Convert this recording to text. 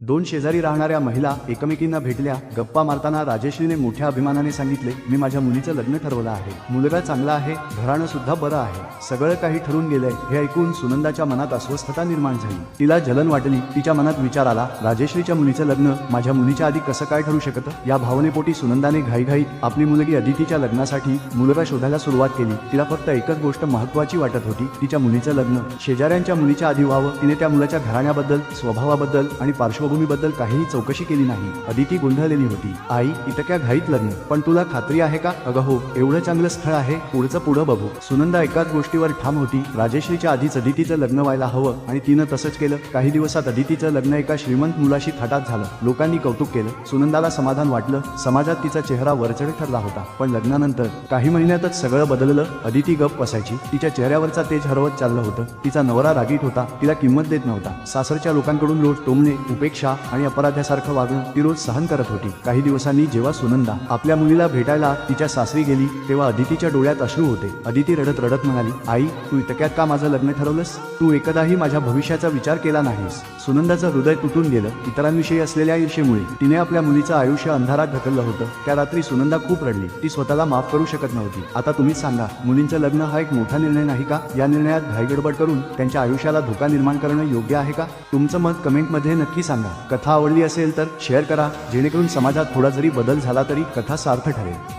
दोन शेजारी राहणाऱ्या महिला एकमेकींना भेटल्या गप्पा मारताना राजेश्रीने मोठ्या अभिमानाने सांगितले मी माझ्या मुलीचं लग्न ठरवलं आहे. मुलगा चांगला आहे घराणं सुद्धा बरं आहे. सगळं काही ठरून गेलंय. हे ऐकून सुनंदाच्या मनात अस्वस्थता निर्माण झाली. तिला जलन वाटली. तिच्या मनात विचार आला राजेश्रीच्या मुलीचं लग्न माझ्या मुलीच्या आधी कसं काय ठरू शकतं? या भावनेपोटी सुनंदाने घाईघाईत आपली मुलगी अदितीच्या लग्नासाठी मुलगा शोधायला सुरुवात केली. तिला फक्त एकच गोष्ट महत्वाची वाटत होती तिच्या मुलीचं लग्न. शेजाऱ्यांच्या मुलीच्या आधी व्हावं तिने त्या मुलाच्या घराण्याबद्दल स्वभावाबद्दल आणि पार्श्व स्वभूमीबद्दल काहीही चौकशी केली नाही. अदिती गोंधळलेली होती. आई इतक्या घाईत लग्न. पण तुला खात्री आहे का? अगं हो. एवढं चांगलं स्थळ आहे. पुढचं पुढं बघू. सुनंदा एकाच गोष्टीवर ठाम होती. राजेश्रीच्या आधीच अदितीचं लग्न व्हायला हवं आणि तिनं तसंच केलं. काही दिवसात अदितीचं लग्न एका श्रीमंत मुलाशी थाटात झालं. लोकांनी कौतुक केलं. सुनंदाला समाधान वाटलं. समाजात तिचा चेहरा वरचढ ठरला होता. पण लग्नानंतर काही महिन्यातच सगळं बदललं. अदिती गप बसायची. तिच्या चेहऱ्यावरचा तेज हरवत चाललं होतं. तिचा नवरा रागीट होता. तिला किंमत देत नव्हता. सासरच्या लोकांकडून लोट टोमणे उपेक्षा आणि अपराध्यासारखं वागणं ती रोज सहन करत होती. काही दिवसांनी जेव्हा सुनंदा आपल्या मुलीला भेटायला तिच्या सासरी गेली तेव्हा अदितीच्या डोळ्यात अश्रू होते. अदिती रडत रडत म्हणाली आई तू इतक्यात का माझं लग्न ठरवलंस? तू एकदाही माझ्या भविष्याचा विचार केला नाहीस. सुनंदाचं हृदय तुटून गेलं. इतरांविषयी असलेल्या ईर्षेमुळे तिने आपल्या मुलीचं आयुष्य अंधारात ढकललं होतं. त्या रात्री सुनंदा खूप रडली. ती स्वतःला माफ करू शकत नव्हती. आता तुम्हीच सांगा मुलींचं लग्न हा एक मोठा निर्णय नाही का? या निर्णयात घाईगडबड करून त्यांच्या आयुष्याला धोका निर्माण करणं योग्य आहे का? तुमचं मत कमेंटमध्ये नक्की सांगा. सांगा कथा आवडली असेल तर शेअर करा जेणेकरून समाजात थोडा जरी बदल झाला तरी कथा सार्थ ठरेल.